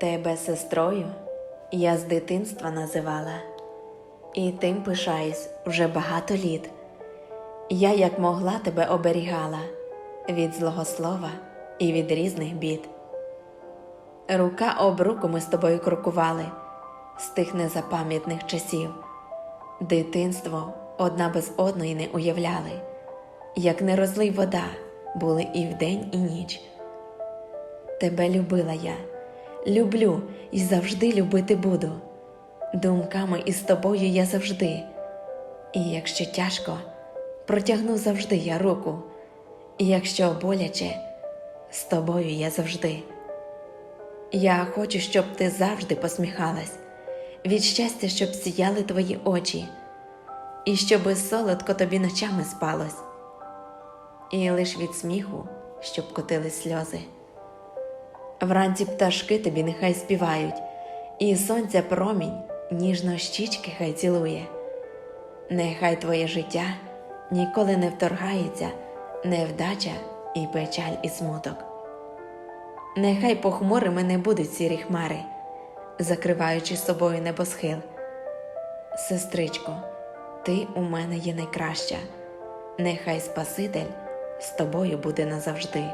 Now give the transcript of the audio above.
Тебе сестрою я з дитинства називала, і тим пишаюсь вже багато літ. Я як могла тебе оберігала від злого слова і від різних бід. Рука об руку ми з тобою крокували з тих незапам'ятних часів. Дитинство одна без одної не уявляли, як не розлий вода були і вдень, і ніч. Тебе любила я, люблю і завжди любити буду. Думками із тобою я завжди. І якщо тяжко, протягну завжди я руку, і якщо боляче, з тобою я завжди. Я хочу, щоб ти завжди посміхалась, від щастя, щоб сіяли твої очі, і щоби солодко тобі ночами спалось, і лиш від сміху, щоб котились сльози. Вранці пташки тобі нехай співають, і сонця промінь ніжно щічки хай цілує. Нехай твоє життя ніколи не вторгається невдача і печаль і смуток. Нехай похмурими не будуть сірі хмари, закриваючи собою небосхил. Сестричко, ти у мене є найкраща, нехай Спаситель з тобою буде назавжди.